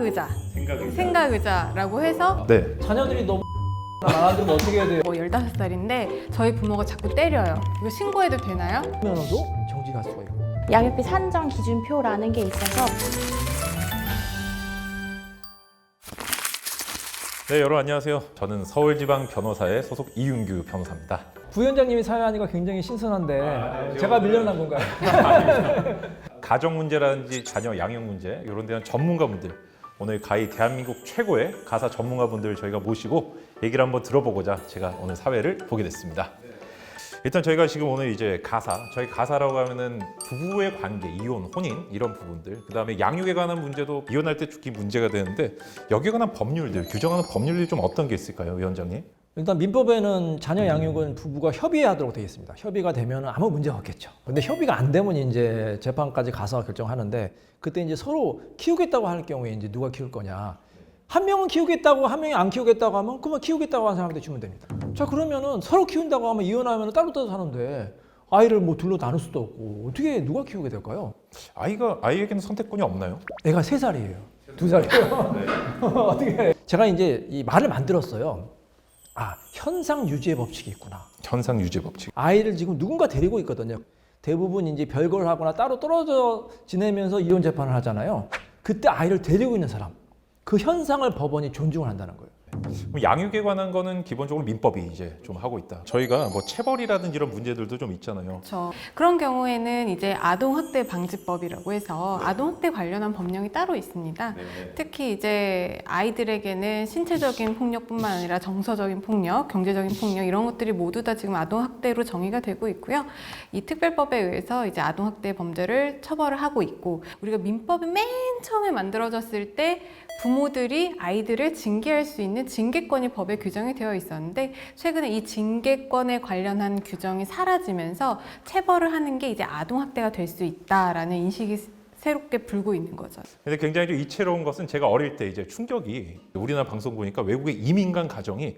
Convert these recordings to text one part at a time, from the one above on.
생각의자, 생각의자라고 해서 네. 자녀들이 너무 말안 들으면 어떻게 해야 돼요? 뭐 15살인데 저희 부모가 자꾸 때려요. 이거 신고해도 되나요? 면허도 정지 갈 수가 있고. 양육비 산정 기준표라는 게 있어서 네, 여러분 안녕하세요. 저는 서울지방 변호사의 소속 이윤규 변호사입니다. 부위원장님이 사회하니까 굉장히 신선한데 제가 밀려난 건가요? 가정 문제라든지 자녀 양육 문제 이런 데는 전문가분들 오늘 가히 대한민국 최고의 가사 전문가분들 저희가 모시고 얘기를 한번 들어보고자 제가 오늘 사회를 보게 됐습니다. 일단 저희가 지금 오늘 이제 가사, 저희 가사라고 하면은 부부의 관계, 이혼, 혼인 이런 부분들, 그 다음에 양육에 관한 문제도 이혼할 때 특히 문제가 되는데 여기에 관한 법률들, 규정하는 법률이 좀 어떤 게 있을까요, 위원장님? 일단 민법에는 자녀 양육은 부부가 협의하도록 되어 있습니다. 협의가 되면 아무 문제가 없겠죠. 근데 협의가 안 되면 이제 재판까지 가서 결정하는데 그때 이제 서로 키우겠다고 할 경우에 이제 누가 키울 거냐. 한 명은 키우겠다고 한 명이 안 키우겠다고 하면 그만 키우겠다고 하는 사람한테 주면 됩니다. 자 그러면은 서로 키운다고 하면 이혼하면 따로 따로 사는데 아이를 뭐 둘로 나눌 수도 없고 어떻게 누가 키우게 될까요? 아이가 아이에게는 선택권이 없나요? 애가 세 살이에요. 두 살이에요. 어떻게? 제가 이제 이 말을 만들었어요. 아 현상 유지의 법칙이 있구나. 현상 유지 법칙. 아이를 지금 누군가 데리고 있거든요. 대부분 이제 별거를 하거나 따로 떨어져 지내면서 이혼 재판을 하잖아요. 그때 아이를 데리고 있는 사람, 그 현상을 법원이 존중을 한다는 거예요. 그럼 양육에 관한 거는 기본적으로 민법이 이제 좀 하고 있다. 저희가 뭐 체벌이라든지 이런 문제들도 좀 있잖아요. 그렇죠. 그런 경우에는 이제 아동학대 방지법이라고 해서 아동학대 관련한 법령이 따로 있습니다. 특히 이제 아이들에게는 신체적인 폭력뿐만 아니라 정서적인 폭력, 경제적인 폭력 이런 것들이 모두 다 지금 아동학대로 정의가 되고 있고요. 이 특별법에 의해서 이제 아동학대 범죄를 처벌을 하고 있고 우리가 민법이 맨 처음에 만들어졌을 때 부모들이 아이들을 징계할 수 있는 징계권이 법에 규정이 되어 있었는데 최근에 이 징계권에 관련한 규정이 사라지면서 체벌을 하는 게 이제 아동학대가 될 수 있다라는 인식이 새롭게 불고 있는 거죠. 근데 굉장히 좀 이채로운 것은 제가 어릴 때 이제 충격이 우리나라 방송 보니까 외국의 이민간 가정이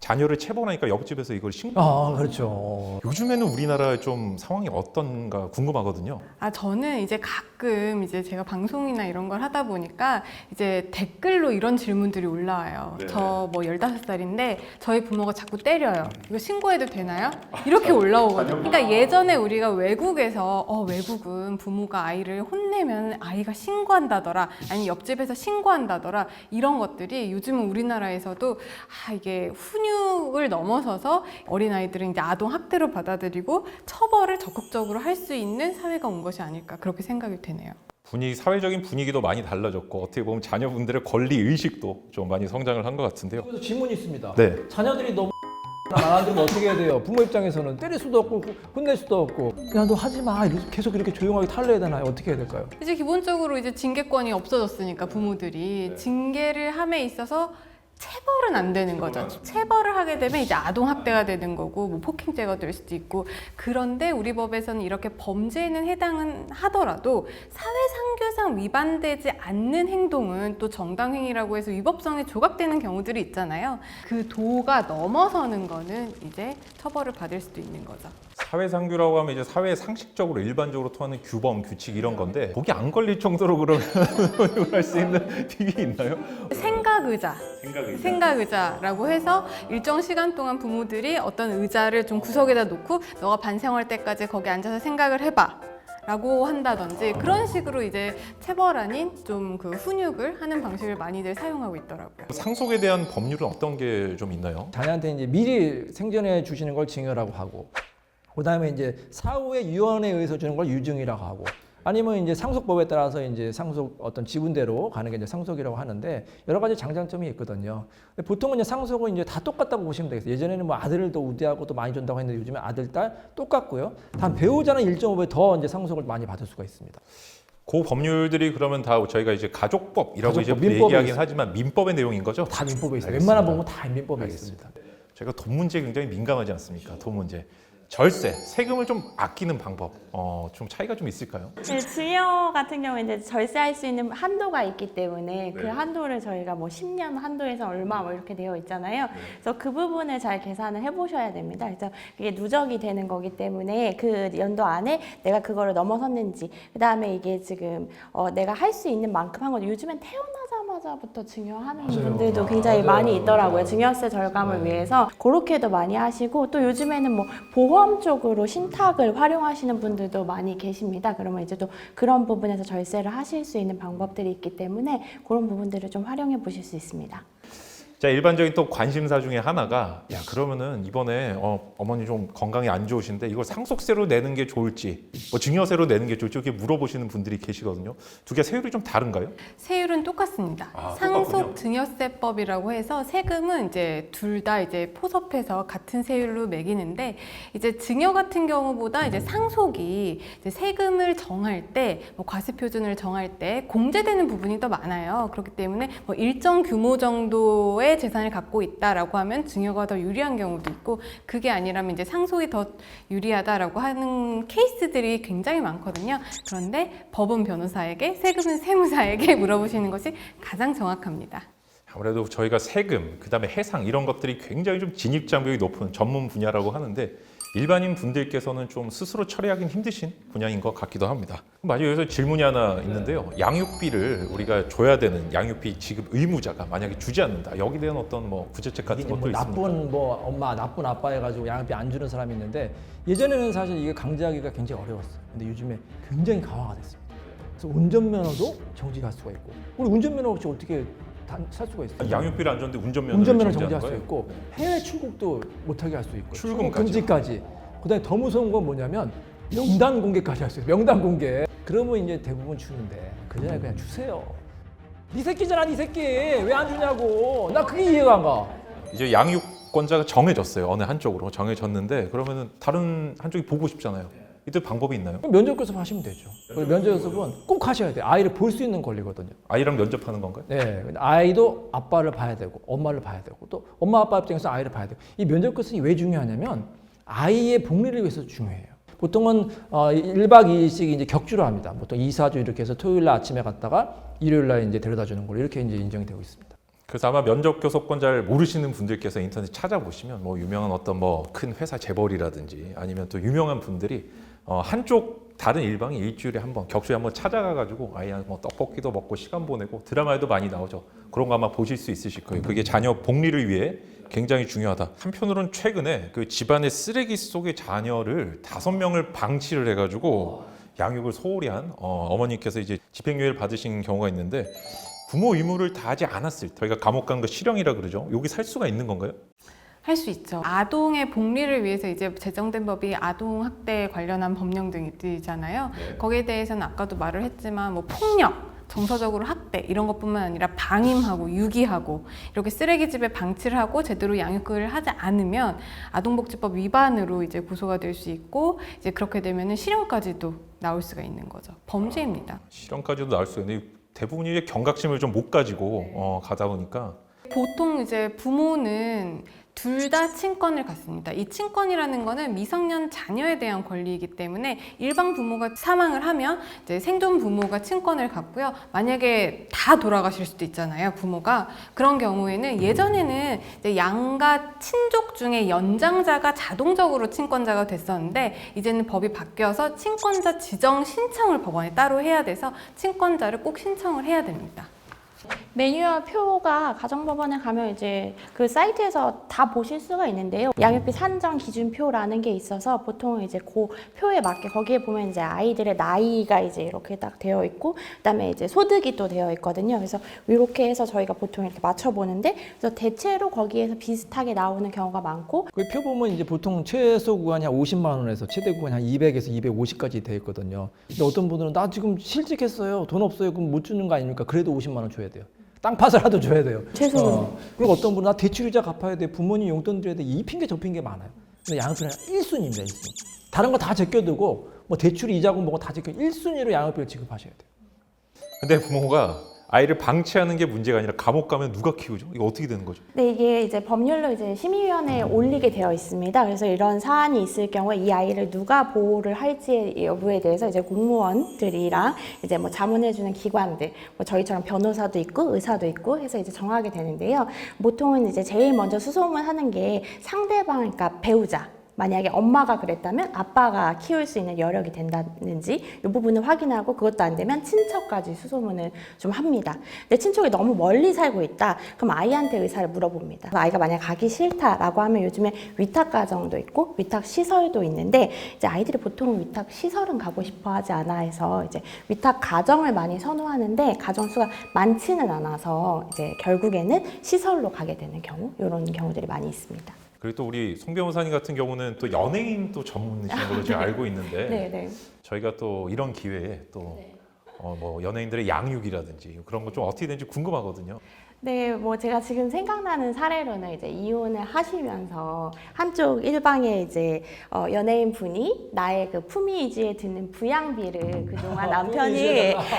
자녀를 체벌하니까 옆집에서 이걸 신고. 아 그렇죠. 요즘에는 우리나라 좀 상황이 어떤가 궁금하거든요. 아, 저는 이제 가끔 이제 제가 방송이나 이런 걸 하다 보니까 이제 댓글로 이런 질문들이 올라와요. 네. 저뭐 15살인데 저희 부모가 자꾸 때려요. 이거 신고해도 되나요? 이렇게 올라오거든요. 그러니까 예전에 우리가 외국에서 어, 외국은 부모가 아이를 혼내면 아이가 신고한다더라. 아니 옆집에서 신고한다더라. 이런 것들이 요즘은 우리나라에서도 아, 이게 훈육을 넘어서서 어린아이들은 이제 아동 학대로 받아들이고 처벌을 적극적으로 할 수 있는 사회가 온 것이 아닐까 그렇게 생각이 되 네요. 분위기 사회적인 분위기도 많이 달라졌고 어떻게 보면 자녀분들의 권리 의식도 좀 많이 성장을 한 것 같은데요. 그래서 질문이 있습니다. 네. 자녀들이 너무 말안 들으면 어떻게 해야 돼요? 부모 입장에서는 때릴 수도 없고 혼낼 수도 없고 그냥 너 하지 마 이렇게 계속 이렇게 조용하게 탈려야 되나요? 어떻게 해야 될까요? 이제 기본적으로 이제 징계권이 없어졌으니까 부모들이 징계를 함에 있어서 체벌은 안 되는 거죠. 체벌을 하게 되면 이제 아동 학대가 되는 거고 뭐 폭행죄가 될 수도 있고 그런데 우리 법에서는 이렇게 범죄에는 해당은 하더라도 사회상규상 위반되지 않는 행동은 또 정당행위라고 해서 위법성에 조각되는 경우들이 있잖아요. 그 도가 넘어서는 거는 이제 처벌을 받을 수도 있는 거죠. 사회상규라고 하면 이제 사회 상식적으로 일반적으로 통하는 규범, 규칙 이런 건데 거기 안 걸릴 정도로 그러면 할 수 있는 팁이 있나요? 생각 의자 생각이 생각 의자라고 해서 일정 시간 동안 부모들이 어떤 의자를 좀 구석에다 놓고 너가 반성할 때까지 거기 앉아서 생각을 해봐. 라고 한다든지 그런 식으로 이제 체벌 아닌 좀 그 훈육을 하는 방식을 많이들 사용하고 있더라고요. 상속에 대한 법률은 어떤 게 좀 있나요? 자녀한테 이제 미리 생전에 주시는 걸 증여라고 하고 그다음에 이제 사후에 유언에 의해서 주는 걸 유증이라고 하고 아니면 이제 상속법에 따라서 이제 상속 어떤 지분대로 가는 게 이제 상속이라고 하는데 여러 가지 장단점이 있거든요. 보통은 이제 상속은 이제 다 똑같다고 보시면 되겠어요. 예전에는 뭐 아들을 더 우대하고 또 많이 준다고 했는데 요즘에 아들 딸 똑같고요. 단 배우자는 1.5배 더 이제 상속을 많이 받을 수가 있습니다. 그 법률들이 그러면 다 저희가 이제 가족법이라고 이제 가족법, 민법에 얘기하긴 있어요. 하지만 민법의 내용인 거죠? 다 민법에 있어요. 알겠습니다. 웬만한 부분 다 민법에 있습니다. 저희가 돈 문제에 굉장히 민감하지 않습니까? 돈 문제. 절세, 세금을 좀 아끼는 방법, 어, 좀 차이가 좀 있을까요? 네, 증여 같은 경우에 이제 절세할 수 있는 한도가 있기 때문에 그 한도를 저희가 뭐 10년 한도에서 얼마 뭐 이렇게 되어 있잖아요. 그래서 그 부분을 잘 계산을 해보셔야 됩니다. 그래서 그게 누적이 되는 거기 때문에 그 연도 안에 내가 그거를 넘어섰는지, 그 다음에 이게 지금 어, 내가 할 수 있는 만큼 한 거. 요즘엔 태어나 자마자 태어나자마자부터 증여하는 분들도 굉장히 많이 있더라고요. 증여세 절감을 위해서 그렇게도 많이 하시고 또 요즘에는 뭐 보험 쪽으로 신탁을 활용하시는 분들도 많이 계십니다. 그러면 이제 또 그런 부분에서 절세를 하실 수 있는 방법들이 있기 때문에 그런 부분들을 좀 활용해 보실 수 있습니다. 자 일반적인 또 관심사 중에 하나가 야 그러면은 이번에 어, 어머니 좀 건강이 안 좋으신데 이걸 상속세로 내는 게 좋을지 뭐 증여세로 내는 게 좋을지 이렇게 물어보시는 분들이 계시거든요. 두 개 세율이 좀 다른가요? 세율은 똑같습니다. 아, 상속 똑같군요. 증여세법이라고 해서 세금은 이제 둘 다 이제 포섭해서 같은 세율로 매기는데 이제 증여 같은 경우보다 이제 상속이 이제 세금을 정할 때 뭐 과세 표준을 정할 때 공제되는 부분이 더 많아요. 그렇기 때문에 뭐 일정 규모 정도의 재산을 갖고 있다라고 하면 증여가 더 유리한 경우도 있고 그게 아니라면 이제 상속이 더 유리하다라고 하는 케이스들이 굉장히 많거든요. 그런데 법은 변호사에게 세금은 세무사에게 물어보시는 것이 가장 정확합니다. 아무래도 저희가 세금, 그다음에 해상 이런 것들이 굉장히 좀 진입 장벽이 높은 전문 분야라고 하는데 일반인 분들께서는 좀 스스로 처리하기는 힘드신 분야인 것 같기도 합니다. 맞아요. 여기서 질문이 하나 있는데요. 양육비를 우리가 줘야 되는 양육비 지급 의무자가 만약에 주지 않는다. 여기 대한 어떤 뭐 구제책 같은 이게 것도 뭐 있습니까? 나쁜 뭐 엄마 나쁜 아빠 해가지고 양육비 안 주는 사람이 있는데 예전에는 사실 이게 강제하기가 굉장히 어려웠어요. 근데 요즘에 굉장히 강화가 됐습니다. 그래서 운전면허도 정지할 수가 있고 우리 운전면허 없이 어떻게 단- 살 수가 있어요? 양육비를 안 줬는데 운전면허를 운전면허 정지하는 정지할 수 거예요? 있고 해외 출국도 못하게 할 수 있고 출금까지요? 금지까지. 그다음에 더 무서운 건 뭐냐면 명단 공개까지 할 수 있어요. 명단 공개. 그러면 이제 대부분 주는데 그 전에 그냥 주세요. 네 새끼잖아, 네 새끼. 왜 안 주냐고. 나 그게 이해가 안 가. 이제 양육권자가 정해졌어요. 어느 한쪽으로 정해졌는데 그러면은 다른 한쪽이 보고 싶잖아요. 이때 방법이 있나요? 그럼 면접 교섭 하시면 되죠. 그리고 면접 교섭은 꼭 하셔야 돼요. 아이를 볼 수 있는 권리거든요. 아이랑 면접하는 건가요? 네, 근데 아이도 아빠를 봐야 되고 엄마를 봐야 되고 또 엄마 아빠 입장에서 아이를 봐야 되고 이 면접 교섭이 왜 중요하냐면 아이의 복리를 위해서 중요해요. 보통은 어, 1박 2일씩 이제 격주로 합니다. 보통 2, 4주 이렇게 해서 토요일 날 아침에 갔다가 일요일 날 이제 데려다 주는 걸로 이렇게 이제 인정이 되고 있습니다. 그래서 아마 면접 교섭권 잘 모르시는 분들께서 인터넷 찾아보시면 뭐 유명한 어떤 뭐 큰 회사 재벌이라든지 아니면 또 유명한 분들이 어 한쪽 다른 일방이 일주일에 한 번 격주에 한번 찾아가 가지고 아이랑 뭐 떡볶이도 먹고 시간 보내고 드라마에도 많이 나오죠. 그런 거 아마 보실 수 있으실 거예요. 그게 자녀 복리를 위해 굉장히 중요하다. 한편으로는 최근에 그 집안의 쓰레기 속에 자녀를 다섯 명을 방치를 해 가지고 양육을 소홀히 한 어, 어머니께서 이제 집행유예를 받으신 경우가 있는데 부모 의무를 다하지 않았을 때 저희가 감옥 간 거 실형이라 그러죠. 여기 살 수가 있는 건가요? 할 수 있죠. 아동의 복리를 위해서 이제 제정된 법이 아동 학대 관련한 법령 등이잖아요. 거기에 대해서는 아까도 말을 했지만 뭐 폭력 정서적으로 학대 이런 것뿐만 아니라 방임하고 유기하고 이렇게 쓰레기집에 방치를 하고 제대로 양육을 하지 않으면 아동복지법 위반으로 이제 고소가 될 수 있고 이제 그렇게 되면은 실형까지도 나올 수가 있는 거죠. 범죄입니다. 실형까지도 나올 수 있는데 대부분이 경각심을 좀 못 가지고 어, 가다 보니까 보통 이제 부모는 둘 다 친권을 갖습니다. 이 친권이라는 거는 미성년 자녀에 대한 권리이기 때문에 일반 부모가 사망을 하면 이제 생존 부모가 친권을 갖고요. 만약에 다 돌아가실 수도 있잖아요, 부모가. 그런 경우에는 예전에는 이제 양가 친족 중에 연장자가 자동적으로 친권자가 됐었는데 이제는 법이 바뀌어서 친권자 지정 신청을 법원에 따로 해야 돼서 친권자를 꼭 신청을 해야 됩니다. 매뉴얼 표가 가정법원에 가면 이제 그 사이트에서 다 보실 수가 있는데요. 양육비 산정 기준표라는 게 있어서 보통 이제 그 표에 맞게 거기에 보면 이제 아이들의 나이가 이제 이렇게 딱 되어 있고 그다음에 이제 소득이 또 되어 있거든요. 그래서 이렇게 해서 저희가 보통 이렇게 맞춰 보는데 그래서 대체로 거기에서 비슷하게 나오는 경우가 많고 그 표 보면 이제 보통 최소 구간이 한 50만 원에서 최대 구간이 한 200에서 250까지 돼 있거든요. 근데 어떤 분들은 나 지금 실직했어요. 돈 없어요. 그럼 못 주는 거 아닙니까? 그래도 50만 원 줘야 돼요. 땅 파서라도 줘야 돼요. 최소는. 어. 그리고 어떤 분은 나 대출이자 갚아야 돼. 부모님 용돈 드려야 돼. 이 핑계 저 핑계 많아요. 근데 양육비는 1순위입니다. 1순위. 다른 거 다 제껴두고 뭐 대출이 이자고 뭐고 다 제껴 1순위로 양육비를 지급하셔야 돼요. 근데 부모가 아이를 방치하는 게 문제가 아니라 감옥 가면 누가 키우죠? 이거 어떻게 되는 거죠? 네, 이게 이제 법률로 이제 심의위원회에 올리게 되어 있습니다. 그래서 이런 사안이 있을 경우에 이 아이를 누가 보호를 할지 여부에 대해서 이제 공무원들이랑 이제 뭐 자문해주는 기관들, 뭐 저희처럼 변호사도 있고 의사도 있고 해서 이제 정하게 되는데요. 보통은 이제 제일 먼저 수소문하는 게 상대방, 그러니까 배우자. 만약에 엄마가 그랬다면 아빠가 키울 수 있는 여력이 된다는지 이 부분을 확인하고 그것도 안 되면 친척까지 수소문을 좀 합니다. 근데 친척이 너무 멀리 살고 있다. 그럼 아이한테 의사를 물어봅니다. 아이가 만약 가기 싫다라고 하면 요즘에 위탁 가정도 있고 위탁 시설도 있는데 이제 아이들이 보통 위탁 시설은 가고 싶어 하지 않아 해서 이제 위탁 가정을 많이 선호하는데 가정 수가 많지는 않아서 이제 결국에는 시설로 가게 되는 경우 이런 경우들이 많이 있습니다. 그리고 또 우리 송 변호사님 같은 경우는 또 연예인 또 전문이신 걸로 제가 알고 있는데 네, 네. 저희가 또 이런 기회에 또 어, 뭐 연예인들의 양육이라든지 그런 거 좀 어떻게 되는지 궁금하거든요. 네, 뭐 제가 지금 생각나는 사례로는 이제 이혼을 하시면서 한쪽 일방에 이제 어, 연예인 분이 나의 그 품위유지에 드는 부양비를 그동안 남편이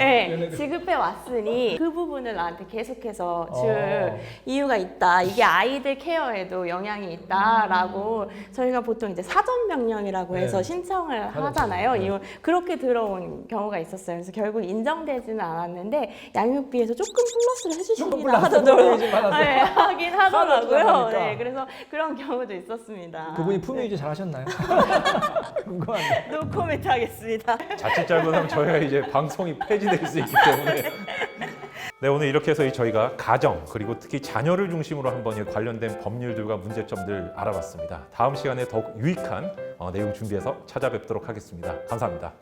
예, 지급해 왔으니 그 부분을 나한테 계속해서 줄 어. 이유가 있다. 이게 아이들 케어에도 영향이 있다라고 저희가 보통 이제 사전 명령이라고 해서 네. 신청을 사전 하잖아요. 명령. 이혼 그렇게 들어온 경우가 있었어요. 그래서 결국 인정되지는 않았는데 양육비에서 조금 플러스를 플러스 하더라고요. 네, 하긴 하더라고요. 네, 그래서 그런 경우도 있었습니다. 그분이 품위 유지 잘 하셨나요? 궁금한데. 네, 노 코멘트 하겠습니다. 자칫 잘못하면 저희가 이제 방송이 폐지될 수 있기 때문에 네 오늘 이렇게 해서 이 저희가 가정 그리고 특히 자녀를 중심으로 한번 이 관련된 법률들과 문제점들 알아봤습니다. 다음 시간에 더욱 유익한 어, 내용 준비해서 찾아뵙도록 하겠습니다. 감사합니다.